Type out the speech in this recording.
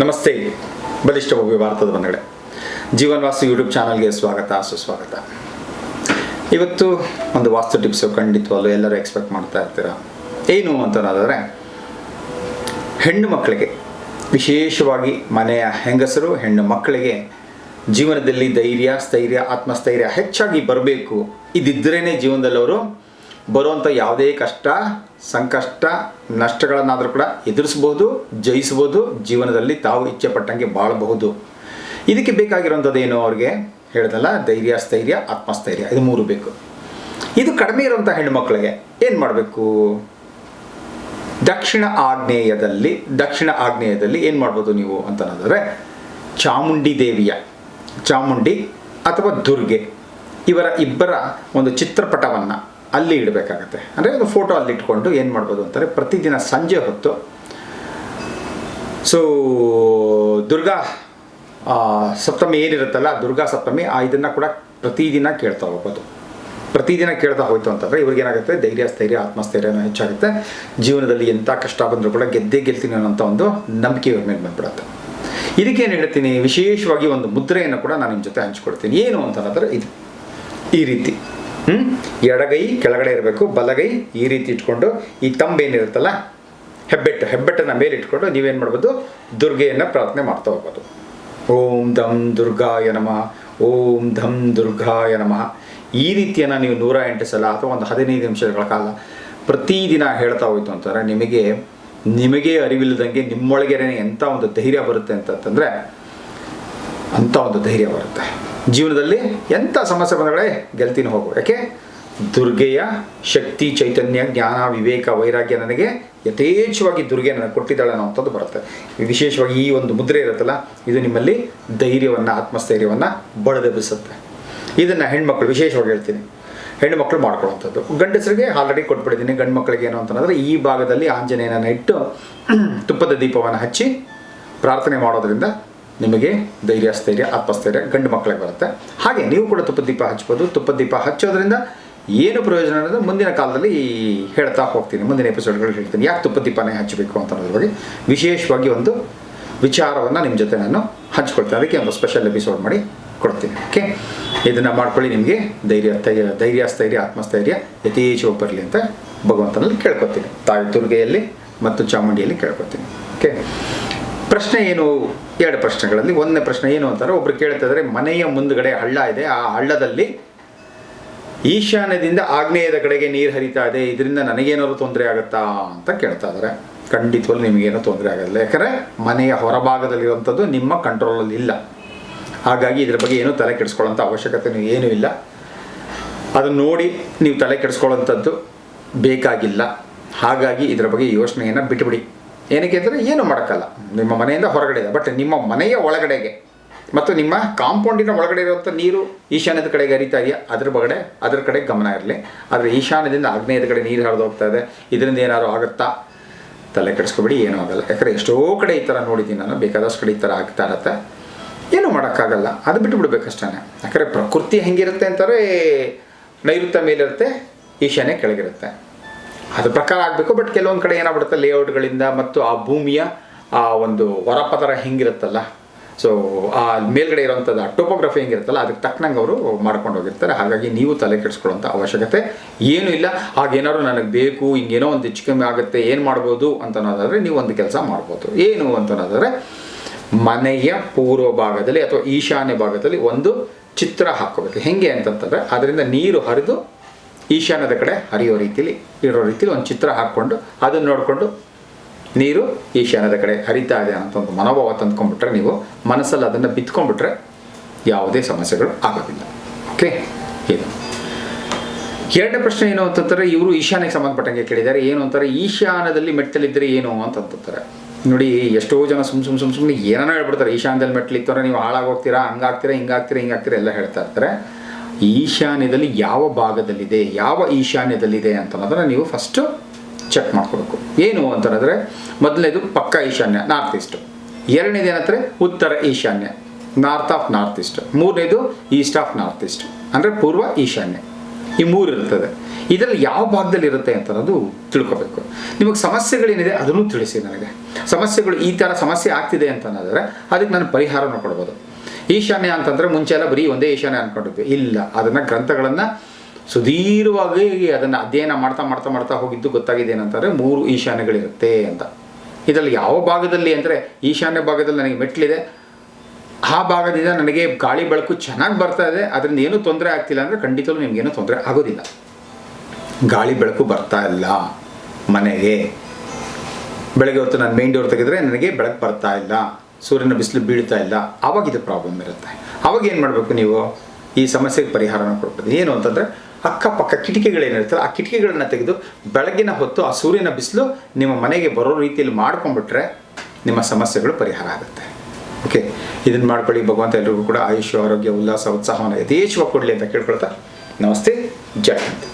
ನಮಸ್ತೆ. ಬಲಿಷ್ಠ ಭವ್ಯ ಭಾರತದ ಬಂಧುಗಳೇ. ಜೀವನ್ವಾಸಿ ಯೂಟ್ಯೂಬ್ ಚಾನಲ್ಗೆ ಸ್ವಾಗತ, ಸುಸ್ವಾಗತ. ಇವತ್ತು ಒಂದು ವಾಸ್ತು ಟಿಪ್ಸು ಖಂಡಿತವಲ್ಲೂ ಎಲ್ಲರೂ ಎಕ್ಸ್ಪೆಕ್ಟ್ ಮಾಡ್ತಾ ಇರ್ತೀರ? ಏನು ಅಂತಂದರೆ ಹೆಣ್ಣು ಮಕ್ಕಳಿಗೆ, ವಿಶೇಷವಾಗಿ ಮನೆಯ ಹೆಂಗಸರು ಹೆಣ್ಣು ಮಕ್ಕಳಿಗೆ ಜೀವನದಲ್ಲಿ ಧೈರ್ಯ, ಸ್ಥೈರ್ಯ, ಆತ್ಮಸ್ಥೈರ್ಯ ಹೆಚ್ಚಾಗಿ ಬರಬೇಕು. ಇದಿದ್ದರೇ ಜೀವನದಲ್ಲಿ ಅವರು ಬರುವಂಥ ಯಾವುದೇ ಕಷ್ಟ, ಸಂಕಷ್ಟ, ನಷ್ಟಗಳನ್ನಾದರೂ ಕೂಡ ಎದುರಿಸ್ಬೋದು, ಜಯಿಸ್ಬೋದು, ಜೀವನದಲ್ಲಿ ತಾವು ಇಚ್ಛೆ ಪಟ್ಟಂಗೆ ಬಾಳಬಹುದು. ಇದಕ್ಕೆ ಬೇಕಾಗಿರುವಂಥದ್ದೇನು ಅವ್ರಿಗೆ? ಹೇಳ್ದಲ್ಲ ಧೈರ್ಯ, ಸ್ಥೈರ್ಯ, ಆತ್ಮಸ್ಥೈರ್ಯ, ಇದು ಮೂರು ಬೇಕು. ಇದು ಕಡಿಮೆ ಇರುವಂಥ ಹೆಣ್ಣುಮಕ್ಕಳಿಗೆ ಏನು ಮಾಡಬೇಕು? ದಕ್ಷಿಣ ಆಗ್ನೇಯದಲ್ಲಿ ದಕ್ಷಿಣ ಆಗ್ನೇಯದಲ್ಲಿ ಏನು ಮಾಡ್ಬೋದು ನೀವು ಅಂತಂದರೆ ಚಾಮುಂಡಿ ದೇವಿಯ, ಚಾಮುಂಡಿ ಅಥವಾ ದುರ್ಗೆ, ಇವರ ಇಬ್ಬರ ಒಂದು ಚಿತ್ರಪಟವನ್ನು ಅಲ್ಲಿ ಇಡಬೇಕಾಗತ್ತೆ. ಅಂದರೆ ಒಂದು ಫೋಟೋ ಅಲ್ಲಿ ಇಟ್ಕೊಂಡು ಏನು ಮಾಡ್ಬೋದು ಅಂತಾರೆ ಪ್ರತಿದಿನ ಸಂಜೆ ಹೊತ್ತು ಸೊ ದುರ್ಗಾ ಸಪ್ತಮಿ ಏನಿರುತ್ತಲ್ಲ, ದುರ್ಗಾ ಸಪ್ತಮಿ, ಆ ಇದನ್ನು ಕೂಡ ಪ್ರತಿದಿನ ಕೇಳ್ತಾ ಹೋಗ್ಬೋದು. ಪ್ರತಿದಿನ ಕೇಳ್ತಾ ಹೋಯ್ತು ಅಂತಂದರೆ ಇವ್ರಿಗೇನಾಗುತ್ತೆ ಧೈರ್ಯ, ಸ್ಥೈರ್ಯ, ಆತ್ಮಸ್ಥೈರ್ಯನೂ ಹೆಚ್ಚಾಗುತ್ತೆ. ಜೀವನದಲ್ಲಿ ಎಂಥ ಕಷ್ಟ ಬಂದರೂ ಕೂಡ ಗೆದ್ದೇ ಗೆಲ್ತೀನಿ ಅನ್ನೋಂಥ ಒಂದು ನಂಬಿಕೆ ಇವ್ರ ಮೇಲೆ ಬಂದ್ಬಿಡುತ್ತೆ. ಇದಕ್ಕೆ ಏನು ಹೇಳ್ತೀನಿ? ವಿಶೇಷವಾಗಿ ಒಂದು ಮುದ್ರೆಯನ್ನು ಕೂಡ ನಾನು ನಿಮ್ಮ ಜೊತೆ ಹಂಚ್ಕೊಡ್ತೀನಿ. ಏನು ಅಂತಂದರೆ ಇದು. ಈ ರೀತಿ. ಎಡಗೈ, ಕೆಳಗಡೆ ಇರಬೇಕು. ಬಲಗೈ, ಈ ರೀತಿ ಇಟ್ಕೊಂಡು ಈ ತಂಬೇನಿರುತ್ತಲ್ಲ, ಹೆಬ್ಬೆಟ್ಟು. ಹೆಬ್ಬೆಟ್ಟನ್ನು ಮೇಲೆ ಇಟ್ಕೊಂಡು ನೀವೇನು ಮಾಡ್ಬೋದು? ದುರ್ಗೆಯನ್ನು ಪ್ರಾರ್ಥನೆ ಮಾಡ್ತಾ ಹೋಗ್ಬೋದು. ಓಂ ಧಂ ದುರ್ಗಾಯ ನಮಃ. ಓಂ ಧಂ ದುರ್ಗಾಯ ನಮಃ. ಈ ರೀತಿಯನ್ನು ನೀವು ನೂರ ಎಂಟು ಸಲ ಅಥವಾ ಒಂದು ಹದಿನೈದು ನಿಮಿಷಗಳ ಕಾಲ ಪ್ರತಿದಿನ ಹೇಳ್ತಾ ಹೋಯ್ತು ಅಂತಾರೆ ನಿಮಗೆ ನಿಮಗೆ ಅರಿವಿಲ್ಲದಂಗೆ ನಿಮ್ಮೊಳಗೇನೆ ಎಂಥ ಒಂದು ಧೈರ್ಯ ಬರುತ್ತೆ ಅಂತಂತಂದರೆ, ಅಂಥ ಒಂದು ಧೈರ್ಯ ಬರುತ್ತೆ. ಜೀವನದಲ್ಲಿ ಎಂಥ ಸಮಸ್ಯೆ ಬಂದಗಳೇ ಗೆಲ್ತೀನಿ ಹೋಗು. ಯಾಕೆ? ದುರ್ಗೆಯ ಶಕ್ತಿ, ಚೈತನ್ಯ, ಜ್ಞಾನ, ವಿವೇಕ, ವೈರಾಗ್ಯ ನನಗೆ ಯಥೇಚ್ಛವಾಗಿ ದುರ್ಗೆ ನನಗೆ ಕೊಟ್ಟಿದ್ದಾಳೆ ಬರುತ್ತೆ. ವಿಶೇಷವಾಗಿ ಈ ಒಂದು ಮುದ್ರೆ ಇರುತ್ತಲ್ಲ, ಇದು ನಿಮ್ಮಲ್ಲಿ ಧೈರ್ಯವನ್ನು, ಆತ್ಮಸ್ಥೈರ್ಯವನ್ನು ಬಡದೆಬ್ಬಿಸುತ್ತೆ. ಇದನ್ನು ಹೆಣ್ಮಕ್ಳು ವಿಶೇಷವಾಗಿ ಹೇಳ್ತೀನಿ. ಹೆಣ್ಣು ಮಕ್ಕಳು ಮಾಡ್ಕೊಳ್ಳುವಂಥದ್ದು. ಗಂಡಸರಿಗೆ ಆಲ್ರೆಡಿ ಕೊಟ್ಬಿಟ್ಟಿದ್ದೀನಿ ಗಂಡು ಮಕ್ಕಳಿಗೆ ಏನು ಅಂತಂದರೆ ಈ ಭಾಗದಲ್ಲಿ ಆಂಜನೇಯನ ಇಟ್ಟು, ತುಪ್ಪದ ದೀಪವನ್ನು ಹಚ್ಚಿ ಪ್ರಾರ್ಥನೆ ಮಾಡೋದ್ರಿಂದ ನಿಮಗೆ ಧೈರ್ಯ, ಸ್ಥೈರ್ಯ, ಆತ್ಮಸ್ಥೈರ್ಯ, ಗಂಡು ಮಕ್ಕಳಿಗೆ ಬರುತ್ತೆ. ಹಾಗೆ ನೀವು ಕೂಡ ತುಪ್ಪದ ದೀಪ ಹಚ್ಬೋದು. ತುಪ್ಪದ ದೀಪ ಹಚ್ಚೋದ್ರಿಂದ ಏನು ಪ್ರಯೋಜನ ಅನ್ನೋದು ಮುಂದಿನ ಕಾಲದಲ್ಲಿ ಹೇಳ್ತಾ ಹೋಗ್ತೀನಿ. ಮುಂದಿನ ಎಪಿಸೋಡ್ಗಳು ಹೇಳ್ತೀನಿ. ಯಾಕೆ ತುಪ್ಪದ ದೀಪನೇ ಹಚ್ಚಬೇಕು ಅಂತ ಅನ್ನೋದ್ರ ಬಗ್ಗೆ ವಿಶೇಷವಾಗಿ ಒಂದು ವಿಚಾರವನ್ನು ನಿಮ್ಮ ಜೊತೆ ನಾನು ಹಂಚ್ಕೊಳ್ತೀನಿ. ಅದಕ್ಕೆ ಒಂದು ಸ್ಪೆಷಲ್ ಎಪಿಸೋಡ್ ಮಾಡಿ ಕೊಡ್ತೀನಿ. ಓಕೆ ಇದನ್ನು ಮಾಡ್ಕೊಳ್ಳಿ ನಿಮಗೆ. ಧೈರ್ಯ ಧೈರ್ಯ ಧೈರ್ಯ, ಸ್ಥೈರ್ಯ, ಆತ್ಮಸ್ಥೈರ್ಯ ಯಥೇಚ್ಛವಾಗಿ ಬರಲಿ ಅಂತ ಭಗವಂತನಲ್ಲಿ ಕೇಳ್ಕೊತೀನಿ. ತಾಯಿ ದುರ್ಗೆಯಲ್ಲಿ ಮತ್ತು ಚಾಮುಂಡಿಯಲ್ಲಿ ಕೇಳ್ಕೊತೀನಿ. ಓಕೆ ಪ್ರಶ್ನೆ ಏನು? ಎರಡು ಪ್ರಶ್ನೆಗಳಲ್ಲಿ. ಒಂದನೇ ಪ್ರಶ್ನೆ ಏನು ಅಂತಾರೆ? ಒಬ್ರು ಕೇಳ್ತಿದ್ರೆ ಮನೆಯ ಮುಂದ್ಗಡೆ ಹಳ್ಳ ಇದೆ. ಆ ಹಳ್ಳದಲ್ಲಿ ಈಶಾನ್ಯದಿಂದ ಆಗ್ನೇಯದ ಕಡೆಗೆ ನೀರು ಹರಿತಾ ಇದೆ. ಇದರಿಂದ ನನಗೇನಾದ್ರು ತೊಂದರೆ ಆಗುತ್ತಾ ಅಂತ ಕೇಳ್ತಾ ಇದ್ದಾರೆ ಖಂಡಿತವಾಗ್ಲೂ ನಿಮಗೇನೋ ತೊಂದರೆ ಆಗೋದಿಲ್ಲ ಯಾಕಂದರೆ ಮನೆಯ ಹೊರಭಾಗದಲ್ಲಿರುವಂಥದ್ದು ನಿಮ್ಮ ಕಂಟ್ರೋಲಲ್ಲಿ ಇಲ್ಲ. ಹಾಗಾಗಿ ಇದ್ರ ಬಗ್ಗೆ ಏನೂ ತಲೆ ಕೆಡಿಸ್ಕೊಳ್ಳೋಂಥ ಅವಶ್ಯಕತೆ ಏನೂ ಇಲ್ಲ. ಅದನ್ನು ನೋಡಿ ನೀವು ತಲೆ ಕೆಡಿಸ್ಕೊಳ್ಳೋಂಥದ್ದು ಬೇಕಾಗಿಲ್ಲ. ಹಾಗಾಗಿ ಇದರ ಬಗ್ಗೆ ಯೋಚನೆಯನ್ನು ಬಿಟ್ಟುಬಿಡಿ ಏನಕ್ಕೆ ಅಂದರೆ ಏನು ಮಾಡೋಕ್ಕಲ್ಲ ನಿಮ್ಮ ಮನೆಯಿಂದ ಹೊರಗಡೆ ಇದೆ. ಬಟ್ ನಿಮ್ಮ ಮನೆಯ ಒಳಗಡೆಗೆ ಮತ್ತು ನಿಮ್ಮ ಕಾಂಪೌಂಡಿನ ಒಳಗಡೆ ಇರುವಂಥ ನೀರು ಈಶಾನ್ಯದ ಕಡೆಗೆ ಹರಿತಾ ಇದೆಯಾ? ಅದ್ರ ಬಗಡೆ, ಅದ್ರ ಕಡೆ ಗಮನ ಇರಲಿ. ಆದರೆ ಈಶಾನ್ಯದಿಂದ ಆಗ್ನೇಯದ ಕಡೆ ನೀರು ಹರಿದು ಹೋಗ್ತಾ ಇದೆ. ಇದರಿಂದ ಏನಾದ್ರು ಆಗುತ್ತಾ? ತಲೆ ಕೆಡಿಸ್ಕೊಬೇಡಿ, ಏನೂ ಆಗಲ್ಲ. ಯಾಕಂದರೆ ಎಷ್ಟೋ ಕಡೆ ಈ ಥರ ನೋಡಿದ್ದೀನಿ ನಾನು. ಬೇಕಾದಷ್ಟು ಕಡೆ ಈ ಥರ ಆಗ್ತಾ ಇರತ್ತೆ. ಏನೂ ಮಾಡೋಕ್ಕಾಗಲ್ಲ. ಅದು ಬಿಟ್ಟು ಬಿಡ್ಬೇಕಷ್ಟೇ ಯಾಕಂದರೆ ಪ್ರಕೃತಿ ಹೆಂಗಿರುತ್ತೆ ಅಂತಾರೆ ನೈಋತ್ಯ ಮೇಲಿರುತ್ತೆ, ಈಶಾನ್ಯ ಕೆಳಗಿರುತ್ತೆ. ಅದ್ರ ಪ್ರಕಾರ ಆಗಬೇಕು. ಬಟ್ ಕೆಲವೊಂದು ಕಡೆ ಏನಾಗ್ಬಿಡುತ್ತೆ ಲೇಔಟ್ಗಳಿಂದ ಮತ್ತು ಆ ಭೂಮಿಯ, ಆ ಒಂದು ಹೊರಪದರ ಹೆಂಗಿರುತ್ತಲ್ಲ. ಸೊ ಆ ಮೇಲ್ಗಡೆ ಇರುವಂತದ್ದು ಟೋಪೋಗ್ರಫಿ ಹೆಂಗಿರುತ್ತಲ್ಲ, ಅದಕ್ಕೆ ತಕ್ಕನಂಗೆ ಅವರು ಮಾಡ್ಕೊಂಡು ಹೋಗಿರ್ತಾರೆ. ಹಾಗಾಗಿ ನೀವು ತಲೆ ಕೆಡಿಸ್ಕೊಳ್ಳೋಂಥ ಅವಶ್ಯಕತೆ ಏನೂ ಇಲ್ಲ. ಹಾಗೇನಾದ್ರು ನನಗೆ ಬೇಕು, ಹಿಂಗೇನೋ ಒಂದು ಹೆಚ್ಚು ಕಮ್ಮಿ ಆಗುತ್ತೆ, ಏನು ಮಾಡ್ಬೋದು ಅಂತ ಅನ್ನೋದಾದರೆ ನೀವು ಒಂದು ಕೆಲಸ ಮಾಡ್ಬೋದು. ಏನು ಅಂತ ಅನ್ನೋದಾದರೆ ಮನೆಯ ಪೂರ್ವ ಭಾಗದಲ್ಲಿ ಅಥವಾ ಈಶಾನ್ಯ ಭಾಗದಲ್ಲಿ ಒಂದು ಚಿತ್ರ ಹಾಕೋಬೇಕು ಹೆಂಗೆ ಅಂತಂತಂದರೆ, ಅದರಿಂದ ನೀರು ಹರಿದು ಈಶಾನ್ಯದ ಕಡೆ ಹರಿಯೋ ರೀತಿಯಲ್ಲಿ ಇರೋ ರೀತಿಯಲ್ಲಿ ಒಂದು ಚಿತ್ರ ಹಾಕ್ಕೊಂಡು ಅದನ್ನು ನೋಡಿಕೊಂಡು ನೀರು ಈಶಾನ್ಯದ ಕಡೆ ಹರಿತಾ ಇದೆ ಅಂತ ಒಂದು ಮನೋಭಾವ ತಂದ್ಕೊಂಡ್ಬಿಟ್ರೆ ನೀವು ಮನಸ್ಸಲ್ಲಿ ಅದನ್ನು ಬಿತ್ಕೊಂಡ್ಬಿಟ್ರೆ ಯಾವುದೇ ಸಮಸ್ಯೆಗಳು ಆಗೋದಿಲ್ಲ. ಓಕೆ ಇದು. ಎರಡನೇ ಪ್ರಶ್ನೆ ಏನು ಅಂತಂತಾರೆ ಇವರು ಈಶಾನ್ಯಕ್ಕೆ ಸಂಬಂಧಪಟ್ಟಂಗೆ ಕೇಳಿದ್ದಾರೆ. ಏನು ಅಂತಾರೆ ಈಶಾನ್ಯದಲ್ಲಿ ಮೆಟ್ಟಲಿದ್ದರೆ ಏನು ಅಂತಂತಾರೆ ನೋಡಿ, ಎಷ್ಟೋ ಜನ ಸುಮ್ ಸುಮ್ ಸುಮ್ ಸುಮ್ಮನೆ ಏನಾರ ಹೇಳ್ಬಿಡ್ತಾರೆ. ಈಶಾನ್ಯದಲ್ಲಿ ಮೆಟ್ಲಿತ್ತಂದ್ರೆ ನೀವು ಹಾಳಾಗೋಗ್ತೀರಾ, ಹಂಗಾಗ್ತೀರಾ, ಹಿಂಗಾಗ್ತೀರಾ ಹಿಂಗಾಗ್ತೀರಾ, ಎಲ್ಲ ಹೇಳ್ತಾ ಇರ್ತಾರೆ. ಈಶಾನ್ಯದಲ್ಲಿ ಯಾವ ಭಾಗದಲ್ಲಿದೆ, ಯಾವ ಈಶಾನ್ಯದಲ್ಲಿದೆ ಅಂತ ಅನ್ನೋದನ್ನ ನೀವು ಫಸ್ಟು ಚೆಕ್ ಮಾಡ್ಕೋಬೇಕು. ಏನು ಅಂತಂದರೆ, ಮೊದಲನೇದು ಪಕ್ಕ ಈಶಾನ್ಯ ನಾರ್ತ್ ಈಸ್ಟು ಎರಡನೇದು ಏನಂದರೆ, ಉತ್ತರ ಈಶಾನ್ಯ ನಾರ್ತ್ ಆಫ್ ನಾರ್ತ್ ಈಸ್ಟ್ ಮೂರನೇದು ಈಸ್ಟ್ ಆಫ್ ನಾರ್ತ್ ಈಸ್ಟ್ ಅಂದರೆ ಪೂರ್ವ ಈಶಾನ್ಯ. ಈ ಮೂರು ಇರ್ತದೆ. ಇದರಲ್ಲಿ ಯಾವ ಭಾಗದಲ್ಲಿ ಇರುತ್ತೆ ಅಂತ ಅನ್ನೋದು ತಿಳ್ಕೊಬೇಕು. ನಿಮಗೆ ಸಮಸ್ಯೆಗಳೇನಿದೆ ಅದನ್ನು ತಿಳಿಸಿ ನನಗೆ. ಸಮಸ್ಯೆಗಳು ಈ ಥರ ಸಮಸ್ಯೆ ಆಗ್ತಿದೆ ಅಂತ ಅನ್ನೋದಾದ್ರೆ ಅದಕ್ಕೆ ನಾನು ಪರಿಹಾರನ ಕೊಡ್ಬೋದು. ಈಶಾನ್ಯ ಅಂತಂದ್ರೆ ಮುಂಚೆ ಎಲ್ಲ ಬರೀ ಒಂದೇ ಈಶಾನ್ಯ ಅಂದ್ಕೊಂಡಿದ್ವಿ ಇಲ್ಲ, ಅದನ್ನು ಗ್ರಂಥಗಳನ್ನು ಸುದೀರ್ಘವಾಗಿ ಅದನ್ನು ಅಧ್ಯಯನ ಮಾಡ್ತಾ ಮಾಡ್ತಾ ಮಾಡ್ತಾ ಹೋಗಿದ್ದು ಗೊತ್ತಾಗಿದೆ ಏನಂತಂದರೆ ಮೂರು ಈಶಾನ್ಯಗಳಿರುತ್ತೆ ಅಂತ. ಇದರಲ್ಲಿ ಯಾವ ಭಾಗದಲ್ಲಿ ಅಂದರೆ ಈಶಾನ್ಯ ಭಾಗದಲ್ಲಿ ನನಗೆ ಮೆಟ್ಲಿದೆ ಆ ಭಾಗದಿಂದ ನನಗೆ ಗಾಳಿ ಬೆಳಕು ಚೆನ್ನಾಗಿ ಬರ್ತಾ ಇದೆ. ಅದರಿಂದ ಏನೂ ತೊಂದರೆ ಆಗ್ತಿಲ್ಲ ಅಂದರೆ ಖಂಡಿತವೂ ನಿಮ್ಗೇನು ತೊಂದರೆ ಆಗೋದಿಲ್ಲ. ಗಾಳಿ ಬೆಳಕು ಬರ್ತಾ ಇಲ್ಲ ಮನೆಗೆ. ಬೆಳಗ್ಗೆ ಹೊತ್ತು ನಾನು ಮೇನ್ ಡೋರ್ ತೆಗೆದರೆ ನನಗೆ ಬೆಳಕು ಬರ್ತಾ ಇಲ್ಲ. ಸೂರ್ಯನ ಬಿಸಿಲು ಬೀಳ್ತಾ ಇಲ್ಲ ಆವಾಗ ಇದು ಪ್ರಾಬ್ಲಮ್ ಇರುತ್ತೆ. ಅವಾಗ ಏನು ಮಾಡಬೇಕು ನೀವು? ಈ ಸಮಸ್ಯೆಗೆ ಪರಿಹಾರನ ಕೊಡ್ಬೋದು ಏನು ಅಂತಂದರೆ ಅಕ್ಕಪಕ್ಕ ಕಿಟಕಿಗಳೇನಿರ್ತಲ್ಲ ಆ ಕಿಟಕಿಗಳನ್ನ ತೆಗೆದು ಬೆಳಗಿನ ಹೊತ್ತು ಆ ಸೂರ್ಯನ ಬಿಸಿಲು ನಿಮ್ಮ ಮನೆಗೆ ಬರೋ ರೀತಿಯಲ್ಲಿ ಮಾಡ್ಕೊಂಡ್ಬಿಟ್ರೆ ನಿಮ್ಮ ಸಮಸ್ಯೆಗಳು ಪರಿಹಾರ ಆಗುತ್ತೆ. ಓಕೆ ಇದನ್ನು ಮಾಡ್ಕೊಳ್ಳಿ, ಭಗವಂತ ಎಲ್ರಿಗೂ ಕೂಡ ಆಯುಷ್ಯ, ಆರೋಗ್ಯ, ಉಲ್ಲಾಸ, ಉತ್ಸಾಹವನ್ನು ಯಥೇಚ್ಛವಾಗಿ ಕೊಡಲಿ ಅಂತ ಕೇಳ್ಕೊಳ್ತಾ ನಮಸ್ತೆ, ಜೈ ಹಿಂದ್.